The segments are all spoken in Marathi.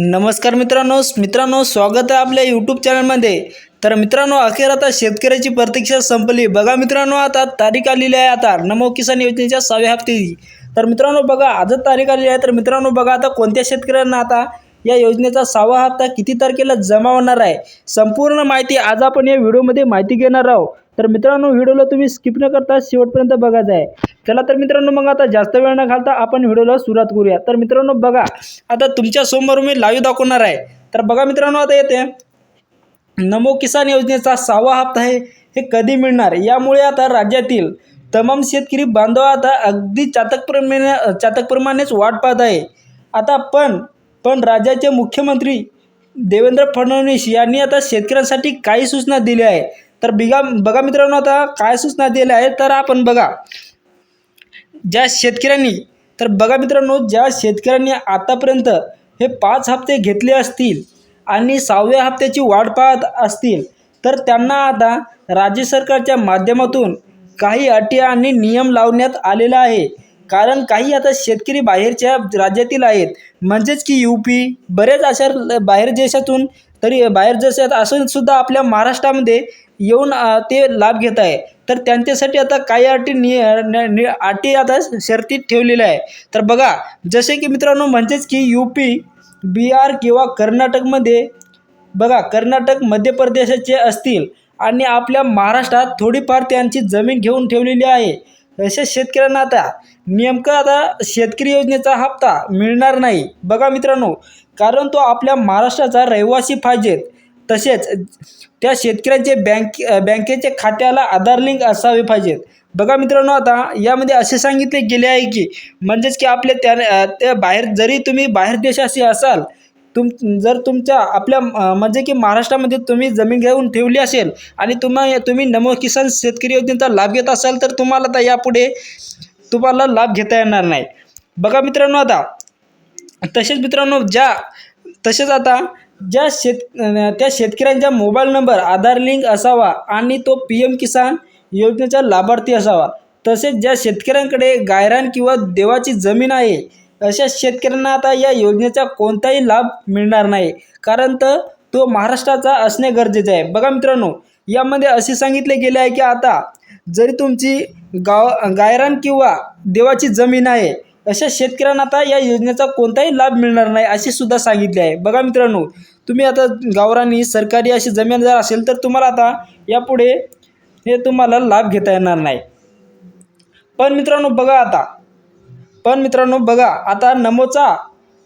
नमस्कार मित्रांनो मित्रांनो स्वागत आहे आपल्या यूट्यूब चॅनलमध्ये तर मित्रांनो अखेर आता शेतकऱ्याची प्रतीक्षा संपली. बघा मित्रांनो आता तारीख आलेली आहे आता. नमो किसान योजनेच्या सहाव्या हप्त्याची. तर मित्रांनो बघा आजच तारीख आलेली आहे. तर मित्रांनो बघा आता कोणत्या शेतकऱ्यांना आता या योजनेचा सहावा हप्ता किती तारखेला जमा होणार आहे? संपूर्ण माहिती आज आपण या व्हिडिओमध्ये माहिती घेणार आहोत. तर मित्रांनो व्हिडिओला तुम्ही स्किप न करता शेवटपर्यंत बघायचं आहे चला तर मित्रांनो मग आता जास्त वेळ न घालता आपण व्हिडिओला सुरुवात करूया. तर मित्रांनो बघा आता तुमच्यासमोर मी लाईव्ह दाखवणार आहे. तर बघा मित्रांनो आता येते. नमो किसान योजनेचा सहावा हप्ता आहे हे कधी मिळणार? यामुळे आता राज्यातील तमाम शेतकरी बांधव आता अगदी चातकप्रमाणे चातकप्रमाणेच वाट पाहत आहे. आता पण पण राज्याचे मुख्यमंत्री देवेंद्र फडणवीस यांनी आता शेतकऱ्यांसाठी काही सूचना दिल्या आहे तर बिगा बघा मित्रांनो आता काय सूचना दिल्या आहेत तर आपण बघा. ज्या शेतकऱ्यांनी तर बघा मित्रांनो ज्या शेतकऱ्यांनी आतापर्यंत हे पाच हप्ते घेतले असतील आणि सहाव्या हप्त्याची वाट पाहत असतील तर त्यांना आता राज्य सरकारच्या माध्यमातून काही अटी आणि नियम लावण्यात आलेला आहे. कारण काही आता शेतकरी बाहेरच्या राज्यातील आहेत. म्हणजेच की यू पी बरेच अशा ल- बाहेर देशातून तरी बाहेर देशात असूनसुद्धा आपल्या महाराष्ट्रामध्ये येऊन ते लाभ घेत आहे. तर त्यांच्यासाठी आता काही अटी नि नि- अटी आता शर्तीत ठेवलेल्या आहे तर बघा जसे की मित्रांनो म्हणजेच की यू पी बिहार किंवा कर्नाटकमध्ये बघा कर्नाटक मध्य प्रदेशाचे असतील आणि आपल्या महाराष्ट्रात थोडीफार त्यांची जमीन घेऊन ठेवलेली आहे. अशा शेतकऱ्यांना आता नेमकं आता शेतकरी योजनेचा हप्ता मिळणार नाही. बघा मित्रांनो कारण तो आपल्या महाराष्ट्राचा रहिवासी पाहिजेत तसेच त्या शेतकऱ्यांचे बँक बँकेच्या खात्याला आधार लिंक असावे पाहिजेत. बघा मित्रांनो आता यामध्ये असे सांगितले गेले आहे की म्हणजेच की आपले त्या त्या बाहेर जरी तुम्ही बाहेर देशाशी असाल तुम जर तुमच्या आपल्या म्हणजे की महाराष्ट्रामध्ये तुम्ही जमीन घेऊन ठेवली असेल आणि तुम्हा तुम्ही नमो किसान शेतकरी योजनेचा लाभ घेत असाल तर तुम्हाला आता यापुढे तुम्हाला लाभ घेता येणार नाही. बघा मित्रांनो आता तसेच मित्रांनो ज्या तसेच आता ज्या शेत त्या शेतकऱ्यांचा मोबाईल नंबर आधार लिंक असावा आणि तो पी एम किसान योजनेचा लाभार्थी असावा. तसेच ज्या शेतकऱ्यांकडे गायरान किंवा देवाची जमीन आहे अशा शेतकऱ्यांना आता या योजनेचा कोणताही लाभ मिळणार नाही. कारण तर तो महाराष्ट्राचा असणे गरजेचे आहे. बघा मित्रांनो यामध्ये असे सांगितले गेले आहे की आता जरी तुमची गाव गायरान किंवा देवाची जमीन आहे अशा शेतकऱ्यांना आता या योजनेचा कोणताही लाभ मिळणार नाही असे सुद्धा सांगितले आहे. बघा मित्रांनो तुम्ही आता गावरानी सरकारी अशी जमीन जर असेल तर तुम्हाला आता यापुढे हे तुम्हाला लाभ घेता येणार नाही. पण मित्रांनो बघा आता. पण मित्रांनो बघा आता नमोचा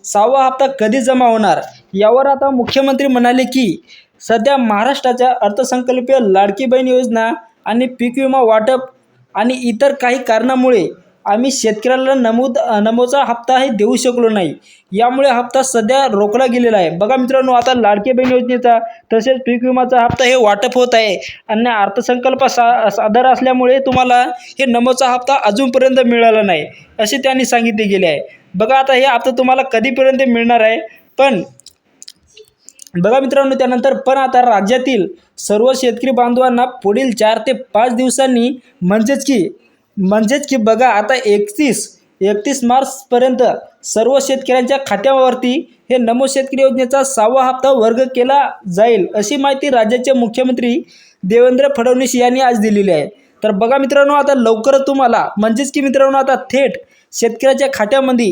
सहावा हप्ता कधी जमा होणार? यावर आता मुख्यमंत्री म्हणाले की सध्या महाराष्ट्राच्या अर्थसंकल्पीय लाडकी बहीण योजना आणि पीक विमा वाटप आणि इतर काही कारणामुळे आम्ही शेतकऱ्याला नमूद नमोचा हप्ता हे देऊ शकलो नाही. यामुळे हप्ता सध्या रोखला गेलेला आहे. बघा मित्रांनो आता लाडके बहीण योजनेचा तसेच पीक विमाचा हप्ता हे वाटप होत आहे. आणि अर्थसंकल्प सा सादर असल्यामुळे तुम्हाला हे नमोचा हप्ता अजूनपर्यंत मिळाला नाही असे त्यांनी सांगितले गेले आहे. बघा आता हे हप्ता तुम्हाला कधीपर्यंत मिळणार आहे? पण बघा मित्रांनो त्यानंतर पण आता राज्यातील सर्व शेतकरी बांधवांना पुढील चार ते पाच दिवसांनी म्हणजेच की म्हणजेच की बघा आता एकतीस एकतीस मार्चपर्यंत सर्व शेतकऱ्यांच्या खात्यावरती हे नमो शेतकरी योजनेचा सहावा हप्ता वर्ग केला जाईल अशी माहिती राज्याचे मुख्यमंत्री देवेंद्र फडणवीस यांनी आज दिलेली आहे. तर बघा मित्रांनो आता लवकरच तुम्हाला म्हणजेच की मित्रांनो आता थेट शेतकऱ्याच्या खात्यामध्ये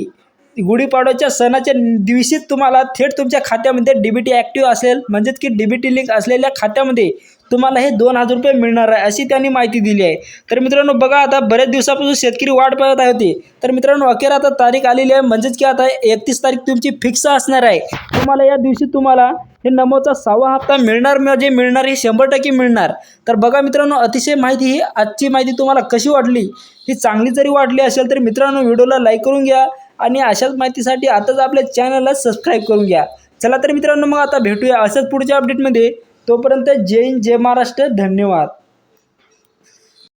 गुढीपाडव्याच्या सणाच्या दिवशीच तुम्हाला थेट तुमच्या खात्यामध्ये डी बी टी ॲक्टिव्ह असेल म्हणजेच की डी बी टी लिंक असलेल्या खात्यामध्ये तुम्हाला हे दोन हजार रुपये मिळणार आहे अशी त्यांनी माहिती दिली आहे. तर मित्रांनो बघा आता बऱ्याच दिवसापासून शेतकरी वाट पाहत होती तर मित्रांनो अखेर आता तारीख आलेली आहे. म्हणजेच की आता एकतीस तारीख तुमची फिक्स असणार आहे. तुम्हाला या दिवशी तुम्हाला हे नमोचा सहावा हप्ता मिळणार म्हणजे मिळणार हे शंभर टक्के मिळणार. तर बघा मित्रांनो अतिशय माहिती ही आजची माहिती तुम्हाला कशी वाटली? ही चांगली जरी वाटली असेल तर मित्रांनो व्हिडिओला लाईक करून घ्या आणि अशाच माहितीसाठी आताच आपल्या चॅनलला सबस्क्राईब करून घ्या. चला तर मित्रांनो मग आता भेटूया अशाच पुढच्या अपडेटमध्ये तोपर्यंत जय हिंद जय महाराष्ट्र धन्यवाद.